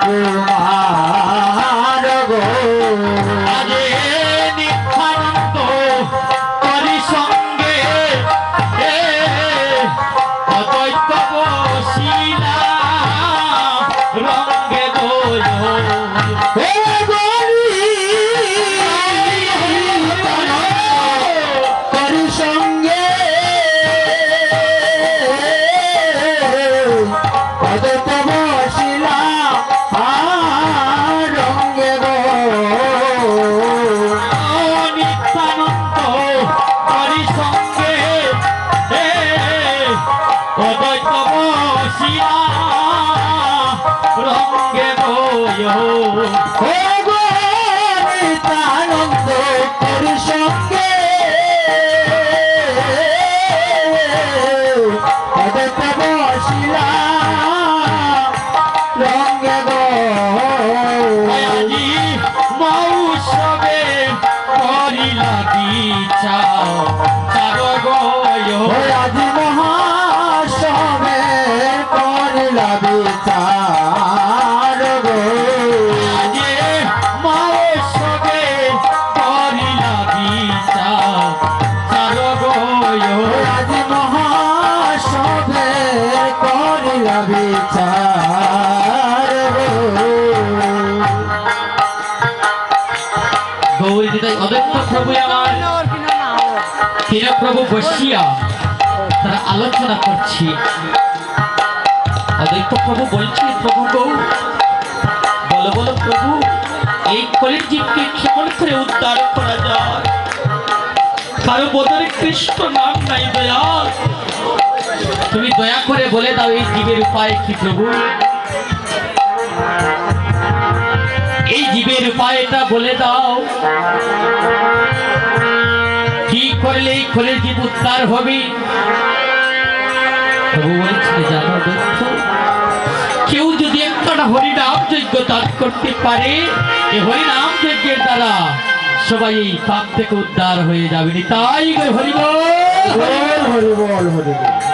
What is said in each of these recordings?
Thank you. করি সঙ্গে মৌসবে করিলা বিচার। প্রভু বসিয়া তারা আলোচনা করছি অদৈত প্রভু বলছে প্রভু গৌ বলো বলো প্রভু এই কলির জীবকে কেমন করে উদ্ধার করা যায় কারও বদলে কৃষ্ণ নাম নাই দয়া তুমি দয়া করে বলে দাও এই জীবের উপায় কি প্রভু? এই জীবের উপায়টা বলে দাও। কি করলে এই খোলের জীব উদ্ধার হবে? কেউ যদি একটা হরিনাম যজ্ঞ দান করতে পারে এই হরিনাম যজ্ঞের দ্বারা সবাই এই পাপ থেকে উদ্ধার হয়ে যাবে। তাই গো হরিবল। বল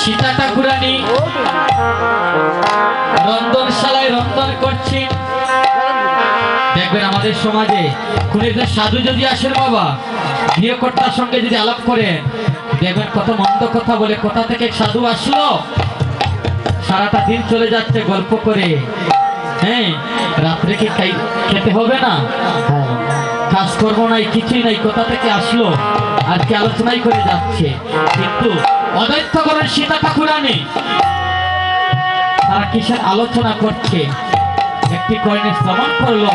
সীতা ঠাকুরানী রন্ধন করছে। দেখবেন আমাদের সমাজে কোন একজন সাধু যদি আসেন বাবা, গৃহকর্তার সঙ্গে যদি আলাপ করেন, দেখবেন কত মন্দ কথা বলে কোথা থেকে সাধু আসলো? সারাটা দিন চলে যাচ্ছে গল্প করে। হ্যাঁ রাত্রে কি খেতে হবে না? কাজকর্ম নাই, কিছুই নাই, কোথা থেকে আসলো? আজকে আলোচনাই করে যাচ্ছে। কিন্তু অদৈত্য করেন সীতা ঠাকুরানি তারা কিসের আলোচনা করছে? একটি কয়েনে শ্রবণ করল।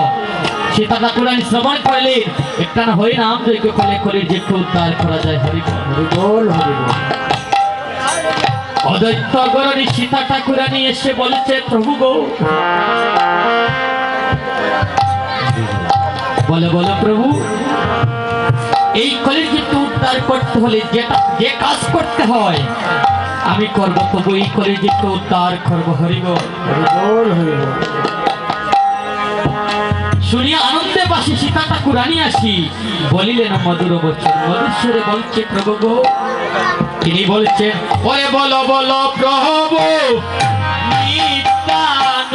সীতা ঠাকুরানি শ্রবণ করলে একটা হরি নাম যজ্ঞ করলে করে যে উদ্ধার করা যায়। হরি বল। হরি বল হরি অদৈত্য গরণী সীতা ঠাকুরানি এসে বলেছে, প্রভু গো। বলে, বলো প্রভু। এই কলেজকে উদ্ধার করতে হলে যেটা যে কাজ করতে হয় আমি করব তবু এই কলেজকে উদ্ধার করব হরিব। হরি বল হরি বল শুনিয়া আনন্দে বাসি সীতা ঠাকুরানি আসি বলিলেন মধুর বচন মধুর সুরে বলছে প্রভু গো। তিনি বলছেন ওরে বলো বলো প্রভু নিত্যানন্দ।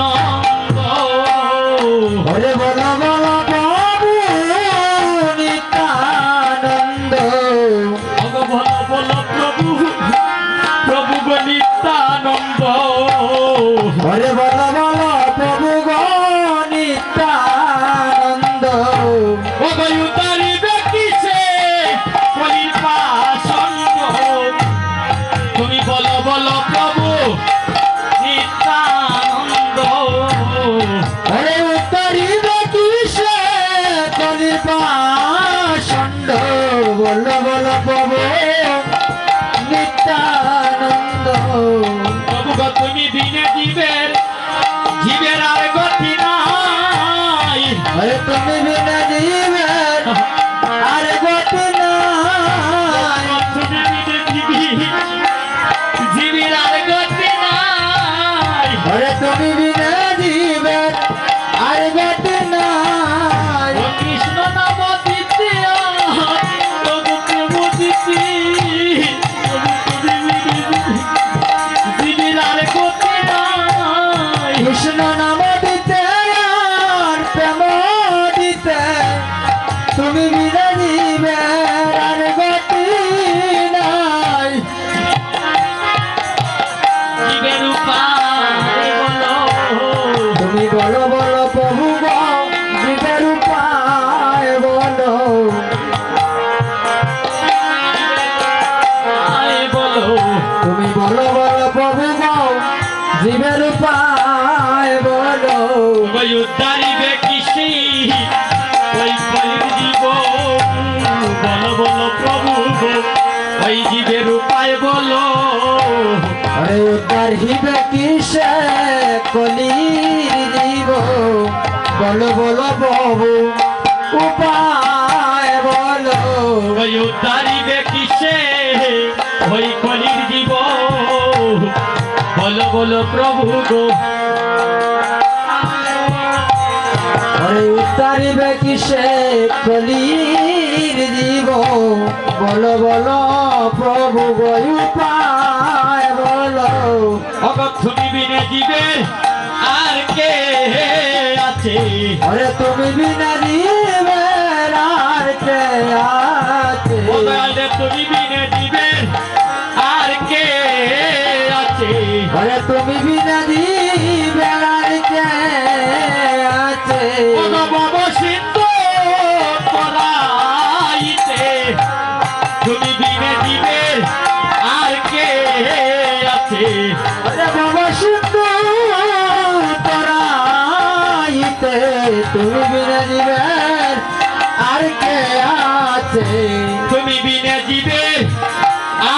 হরে বল বল বল প্রভু নিত্যানন্দ। প্রভু তুমি দিনে জীবের জীবের আর গতি নাই। হরে তুমি বিনা জীবের আর গতি নাই। জীবের আর গতি নাই। হরে তুমি বিনা বলো, আরে উদ্ধার হিবে কিসে কলির জীব? বলো বলো প্রভু উপায় বলো। ওই উদ্ধারিবে কিসে ওই কলির জীব? বলো বলো প্রভু গো। আরে কিসে কলির জীব? বলো বলো প্রভু গো উপায় বলো। অগত তুমি বিনে জীবে আর কে আছে? আরে তুমি বিনা জীবের আর কে আছে? ও তুমি বিনে জীবে আর কে আছে? আরে তুমি বিনা জীবের তুমি বিনে দিবে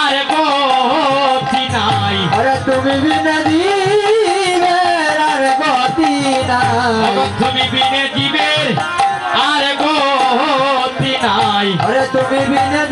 আর গতি নাই। আরে তুমি বিনা জীবে আর গতি নাই। তুমি বিনে দিবে আর গতি নাই। আরে তুমি বিনা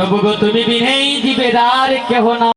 গো তুমি বিনেই দিবে কেহ না